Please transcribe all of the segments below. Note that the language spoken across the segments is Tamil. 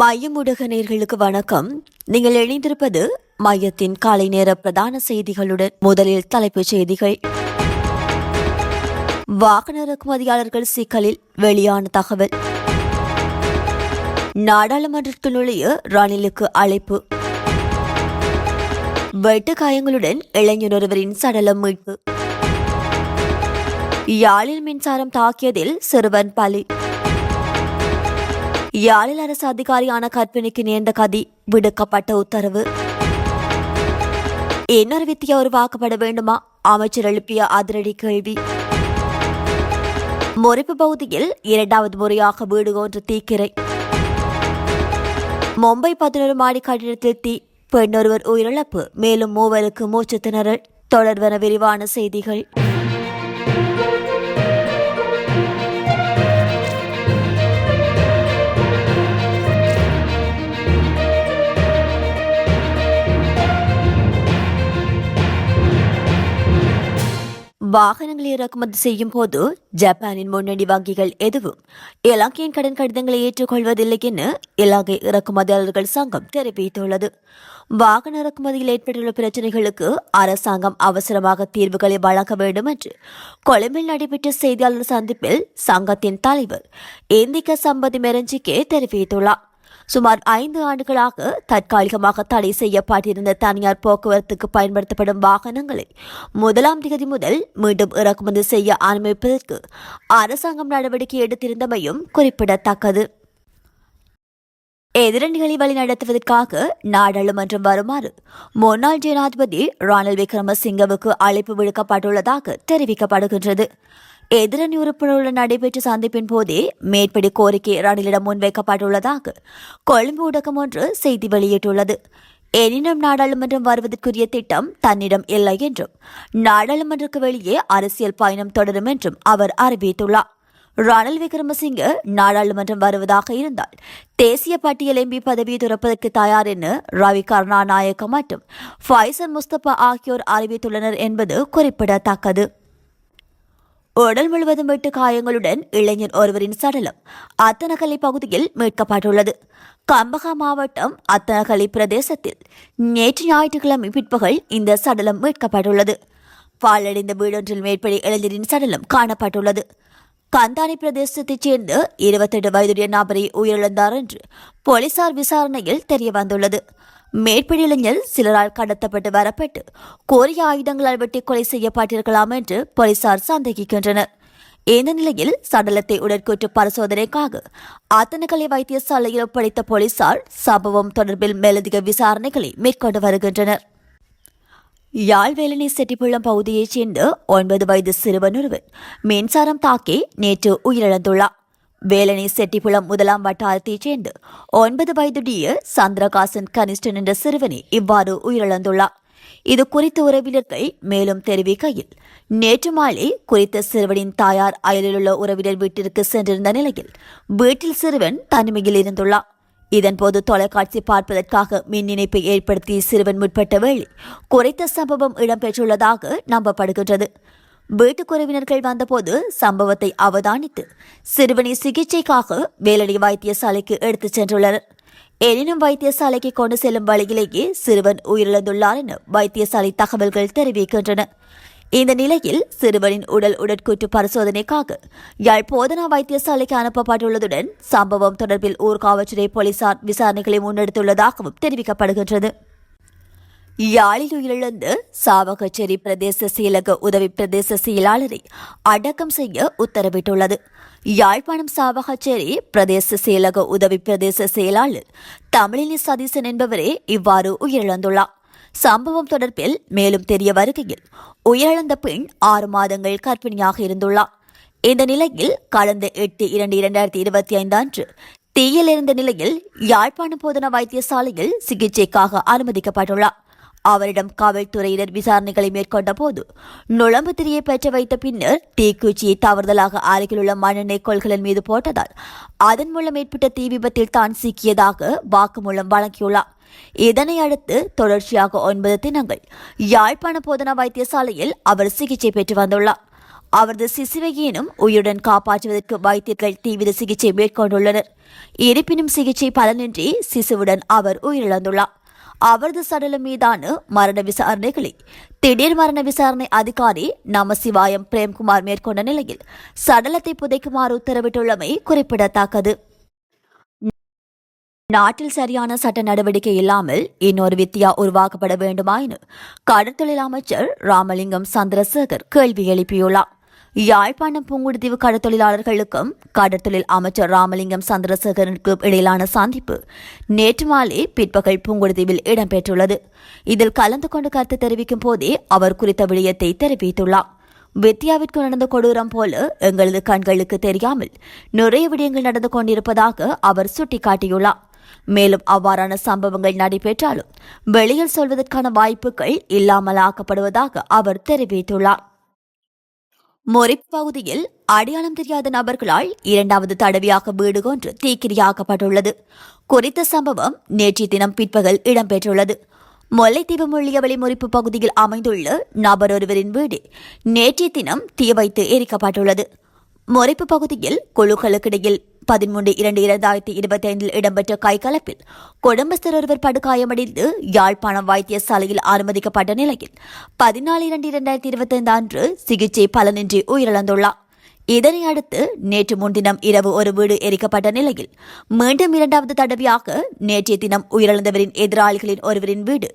மையம் நேர்களுக்கு வணக்கம். நீங்கள் இணைந்திருப்பது மையத்தின் காலை நேர பிரதான செய்திகளுடன் முதலில் தலைப்புச் செய்திகள். வாகன இறக்குமதியாளர்கள் சிக்கலில் வெளியான தகவல். நாடாளுமன்றத்தில் நுழைய ரணிலுக்கு அழைப்பு. வெட்டு காயங்களுடன் இளைஞர் ஒருவரின் சடலம் மீட்பு. யாழில் மின்சாரம் தாக்கியதில் சிறுவன் பலி. யாழில் அரசு அதிகாரியான கற்பிணிக்கு நேர்ந்த கதி விடுக்கப்பட்ட உத்தரவு. இன்னொரு வித்தியா உருவாக்கப்பட வேண்டுமா? அமைச்சர் எழுப்பிய அதிரடி கேள்வி. முறிப்பு பகுதியில் இரண்டாவது முறையாக வீடு ஒன்று தீக்கிரை. மும்பை பதினொரு மாடி கட்டிடத்தில் தீ பெண்ணொருவர் உயிரிழப்பு மேலும் மூவருக்கு மூச்சு திணறல். தொடர்வன விரிவான செய்திகள். வாகனங்களை இறக்குமதி செய்யும் போது ஜப்பானின் முன்னணி வங்கிகள் எதுவும் இலங்கையின் கடன் கடிதங்களை ஏற்றுக்கொள்வதில்லை என இலங்கை இறக்குமதியாளர்கள் சங்கம் தெரிவித்துள்ளது. வாகன இறக்குமதியில் ஏற்பட்டுள்ள பிரச்சினைகளுக்கு அரசாங்கம் அவசரமாக தீர்வுகளை வழங்க வேண்டும் என்று கொழும்பில் நடைபெற்ற செய்தியாளர் சந்திப்பில் சங்கத்தின் தலைவர் இந்திக்க சம்பதி மெரஞ்சிக்கே தெரிவித்துள்ளார். சுமார் ஐந்து ஆண்டுகளாக தற்காலிகமாக தடை செய்யப்பட்டிருந்த தனியார் போக்குவரத்துக்கு பயன்படுத்தப்படும் வாகனங்களை முதலாம் தேதி முதல் மீண்டும் இறக்குமதி செய்ய அனுமதிப்பதற்கு அரசாங்கம் நடவடிக்கை எடுத்திருந்தமையும் குறிப்பிடத்தக்கது. எதிரணிகளை வழிநடத்துவதற்காக நாடாளுமன்றம் வருமாறு முன்னாள் ஜனாதிபதி ரணில் விக்ரமசிங்கவுக்கு அழைப்பு விடுக்கப்பட்டுள்ளதாக தெரிவிக்கப்படுகின்றது. எதிரணி உறுப்பினருடன் நடைபெற்ற சந்திப்பின் போதே மேற்படி கோரிக்கை ரணிலிடம் முன்வைக்கப்பட்டுள்ளதாக கொழும்பு ஊடகம் ஒன்று செய்தி வெளியிட்டுள்ளது. எனினும் நாடாளுமன்றம் வருவதற்குரிய திட்டம் தன்னிடம் இல்லை என்றும் நாடாளுமன்றக்கு வெளியே அரசியல் பயணம் தொடரும் என்றும் அவர் அறிவித்துள்ளார். ரணில் விக்ரமசிங்க நாடாளுமன்றம் வருவதாக இருந்தால் தேசிய பட்டியல் எம்பி பதவியை துறப்பதற்கு தயார் என ரவி கருணாநாயக்க மற்றும் ஃபைசர் முஸ்தபா ஆகியோர் அறிவித்துள்ளனர் என்பது குறிப்பிடத்தக்கது. உடல் முழுவதும் வெட்டு காயங்களுடன் இளைஞர் ஒருவரின் சடலம் அத்தனகலை பகுதியில் மீட்கப்பட்டுள்ளது கம்பகா மாவட்டம் அத்தனகலை பிரதேசத்தில் நேற்று ஞாயிற்றுக்கிழமை பிற்பகல் இந்த சடலம் மீட்கப்பட்டுள்ளது பாலடைந்த வீடொன்றில் மேற்படி இளைஞரின் சடலம் காணப்பட்டுள்ளது கந்தானி பிரதேசத்தைச் சேர்ந்த இருபத்தெட்டு வயதுடைய நபரை உயிரிழந்தார் என்று போலீசார் விசாரணையில் தெரியவந்துள்ளது இளைஞர் சிலரால் கடத்தப்பட்டு வரப்பட்டு கோரிய ஆயுதங்களால் வெட்டி கொலை செய்யப்பட்டிருக்கலாம் என்று போலீசார் சந்தேகிக்கின்றனர். இந்த நிலையில் சடலத்தை உடற்கூற்று பரிசோதனைக்காக ஆத்தனகலை வைத்தியசாலையில் ஒப்படைத்த போலீசார் சம்பவம் தொடர்பில் மேலதிக விசாரணைகளை மேற்கொண்டு வருகின்றனர். யாழ்வேலனை செட்டிப்புள்ளம் பகுதியைச் சேர்ந்த ஒன்பது வயது சிறுவன் ஒருவர் மின்சாரம் தாக்கி நேற்று உயிரிழந்துள்ளார். வேலனை செட்டிப்புளம் முதலாம் வட்டாரத்தைச் சேர்ந்து ஒன்பது வயதுடைய சந்திரகாசன் கனிஷ்டன் என்ற சிறுவனே இவ்வாறு உயிரிழந்துள்ளார். இது குறித்த உறவினர்கள் மேலும் தெரிவிக்கையில் நேற்று மாலை குறித்த சிறுவனின் தாயார் அயலிலுள்ள உறவினர் வீட்டிற்கு சென்றிருந்த நிலையில் வீட்டில் சிறுவன் தனிமையில் இருந்துள்ளார். இதன்போது தொலைக்காட்சி பார்ப்பதற்காக மின் இணைப்பை ஏற்படுத்தி சிறுவன் முற்பட்ட வேளை குறைத்த சம்பவம் இடம்பெற்றுள்ளதாக நம்பப்படுகின்றது. வீட்டுக்குறவினர்கள் வந்தபோது சம்பவத்தை அவதானித்து சிறுவனை சிகிச்சைக்காக வேலடி வைத்தியசாலைக்கு எடுத்துச் சென்றுள்ளனர். எனினும் வைத்தியசாலைக்கு கொண்டு செல்லும் வழியிலேயே சிறுவன் உயிரிழந்துள்ளார் என வைத்தியசாலை தகவல்கள் தெரிவிக்கின்றன. இந்த நிலையில் சிறுவனின் உடல் உடற்கூற்று பரிசோதனைக்காக யாழ் போதனா வைத்தியசாலைக்கு அனுப்பப்பட்டுள்ளதுடன் சம்பவம் தொடர்பில் ஊர்காவல்துறை போலீசார் விசாரணைகளை முன்னெடுத்துள்ளதாகவும் தெரிவிக்கப்படுகின்றது. யாழில் உயிரிழந்த சாவகச்சேரி பிரதேச செயலக உதவி பிரதேச செயலாளரை அடக்கம் செய்ய உத்தரவிட்டுள்ளது. யாழ்ப்பாணம் சாவகச்சேரி பிரதேச செயலக உதவி பிரதேச செயலாளர் தமிழினி சதீசன் என்பவரே இவ்வாறு உயிரிழந்துள்ளார். சம்பவம் தொடர்பில் மேலும் தெரிய வருகையில் உயிரிழந்த பெண் ஆறு மாதங்கள் கர்ப்பிணியாக இருந்துள்ளார். இந்த நிலையில் கடந்த எட்டு இரண்டு இரண்டாயிரத்தி இருபத்தி ஐந்து அன்று தீயில் இருந்த நிலையில் யாழ்ப்பாணம் போதனா வைத்தியசாலையில் சிகிச்சைக்காக அனுமதிக்கப்பட்டுள்ளார். அவரிடம் காவல்துறையினர் விசாரணைகளை மேற்கொண்ட போது நுழம்பு திரியை பெற்று வைத்த பின்னர் தீக்குச்சியை தவறுதலாக அருகிலுள்ள மண்ணெண்ணெய் கொள்கலன் மீது போட்டதால் அதன் மூலம் ஏற்பட்ட தீ விபத்தில் தான் சிக்கியதாக வாக்குமூலம் வழங்கியுள்ளார். இதனை அடுத்து தொடர்ச்சியாக ஒன்பது தினங்கள் யாழ்ப்பாண போதனா வைத்தியசாலையில் அவர் சிகிச்சை பெற்று வந்துள்ளார். அவரது சிசுவையினும் உயிருடன் காப்பாற்றுவதற்கு வைத்தியர்கள் தீவிர சிகிச்சை மேற்கொண்டுள்ளனர். இருப்பினும் சிகிச்சை பலனின்றி சிசுவுடன் அவர் உயிரிழந்துள்ளார். அவரது சடலம் மீதான மரண விசாரணைகளை திடீர் மரண விசாரணை அதிகாரி நமசிவாயம் பிரேம்குமார் மேற்கொண்ட நிலையில் சடலத்தை புதைக்குமாறு உத்தரவிட்டுள்ளமை குறிப்பிடத்தக்கது. நாட்டில் சரியான சட்ட நடவடிக்கை இல்லாமல் இன்னொரு வித்தியா உருவாக்கப்பட வேண்டுமாயினு கடற்தொழில் அமைச்சர் ராமலிங்கம் சந்திரசேகர் கேள்வி எழுப்பியுள்ளார். யாழ்ப்பாணம் புங்குடுதீவு கடற்தொழிலாளர்களுக்கும் கடற்தொழில் அமைச்சர் ராமலிங்கம் சந்திரசேகரனுக்கும் இடையிலான சந்திப்பு நேற்று மாலை பிற்பகல் புங்குடுதீவில் இடம்பெற்றுள்ளது. இதில் கலந்து கொண்டு கருத்து தெரிவிக்கும் போதே அவர் குறித்த விடயத்தை தெரிவித்துள்ளார். வித்யாவிற்கு நடந்த கொடூரம் போல எங்களது கண்களுக்கு தெரியாமல் நிறைய விடயங்கள் நடந்து கொண்டிருப்பதாக அவர் சுட்டிக்காட்டியுள்ளார். மேலும் அவ்வாறான சம்பவங்கள் நடைபெற்றாலும் வெளியில் சொல்வதற்கான வாய்ப்புகள் இல்லாமல் ஆக்கப்படுவதாக அவர் தெரிவித்துள்ளார். மொரிப் பகுதியில் அடையாளம் தெரியாத நபர்களால் இரண்டாவது தடவையாக வீடு ஒன்று தீக்கிரியாக்கப்பட்டுள்ளது. குறித்த சம்பவம் நேற்றைய தினம் பிற்பகல் இடம்பெற்றுள்ளது. முல்லைத்தீவு முள்ளியவளி முறிப்பு பகுதியில் அமைந்துள்ள நபர் ஒருவரின் வீடு நேற்றைய தினம் தீ வைத்து எரிக்கப்பட்டுள்ளது. முறைப்பு பகுதியில் குழுக்களுக்கிடையில் பதிமூன்று இரண்டு இரண்டாயிரத்தி இருபத்தி ஐந்தில் இடம்பெற்ற கைகலப்பில் குடும்பஸ்தர் ஒருவர் படுகாயமடைந்து யாழ்ப்பாணம் வைத்தியசாலையில் அனுமதிக்கப்பட்ட நிலையில் பதினாலு இரண்டு இரண்டாயிரத்தி இருபத்தி ஐந்து அன்று சிகிச்சை பலனின்றி உயிரிழந்துள்ளார். இதனை அடுத்து நேற்று முன்தினம் இரவு ஒரு வீடு எரிக்கப்பட்ட நிலையில் மீண்டும் இரண்டாவது தடவையாக நேற்றைய தினம் உயிரிழந்தவரின் எதிராளிகளின் ஒருவரின் வீடு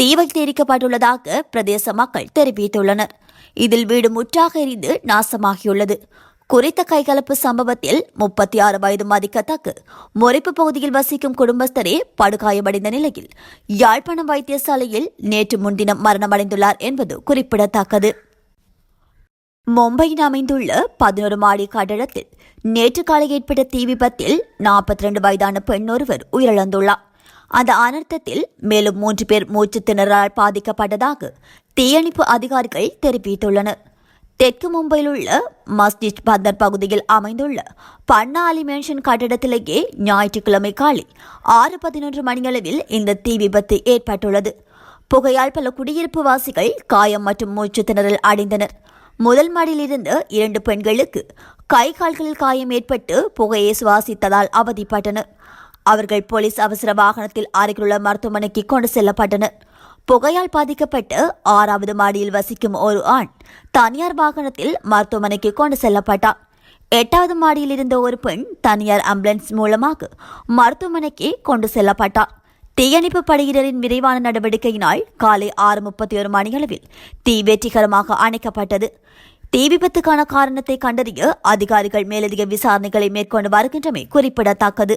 தீவைத்து எரிக்கப்பட்டுள்ளதாக பிரதேச மக்கள் தெரிவித்துள்ளனர். இதில் வீடு முற்றாக எரிந்து நாசமாகியுள்ளது. குறித்த கைகலப்பு சம்பவத்தில் முப்பத்தி ஆறு வயது மதிக்கத்தக்க முறைப்பு பகுதியில் வசிக்கும் குடும்பஸ்தரே படுகாயமடைந்த நிலையில் யாழ்ப்பாணம் வைத்தியசாலையில் நேற்று முன்தினம் மரணமடைந்துள்ளார் என்பது குறிப்பிடத்தக்கது. மும்பையில் அமைந்துள்ள பதினோரு மாடி கட்டடத்தில் நேற்று காலை ஏற்பட்ட தீ விபத்தில் நாற்பத்தி ரெண்டு வயதான பெண் ஒருவர் உயிரிழந்துள்ளார். அந்த அனர்த்தத்தில் மேலும் மூன்று பேர் மூச்சு திணறலால் பாதிக்கப்பட்டதாக தீயணைப்பு அதிகாரிகள் தெரிவித்துள்ளனர். தெற்கு மும்பையில் உள்ள மஸ்ஜித் பந்தர் பகுதியில் அமைந்துள்ள பன்னா அலி மேன்ஷன் கட்டிடத்திலேயே ஞாயிற்றுக்கிழமை காலை ஆறு பதினொன்று மணியளவில் இந்த தீ விபத்து ஏற்பட்டுள்ளது. புகையால் பல குடியிருப்பு வாசிகள் காயம் மற்றும் மூச்சு திணறல் அடைந்தனர். முதல் மாடியிலிருந்து இரண்டு பெண்களுக்கு கை கால்களில் காயம் ஏற்பட்டு புகையை சுவாசித்ததால் அவதிப்பட்டனர். அவர்கள் போலீஸ் அவசர வாகனத்தில் அருகிலுள்ள மருத்துவமனைக்கு கொண்டு செல்லப்பட்டனர். புகையால் பாதிக்கப்பட்டு ஆறாவது மாடியில் வசிக்கும் ஒரு ஆண் தனியார் வாகனத்தில் மருத்துவமனைக்கு கொண்டு செல்லப்பட்டார் எட்டாவது மாடியில் இருந்த ஒரு பெண் தனியார் ஆம்புலன்ஸ் மூலமாக மருத்துவமனைக்கு கொண்டு செல்லப்பட்டார் தீயணைப்பு படையினரின் விரைவான நடவடிக்கையினால் காலை ஆறு முப்பத்தி ஒரு மணியளவில் தீ வெற்றிகரமாக அணைக்கப்பட்டது. தீ விபத்துக்கான காரணத்தை கண்டறிய அதிகாரிகள் மேலதிக விசாரணைகளை மேற்கொண்டு வருகின்றமை குறிப்பிடத்தக்கது.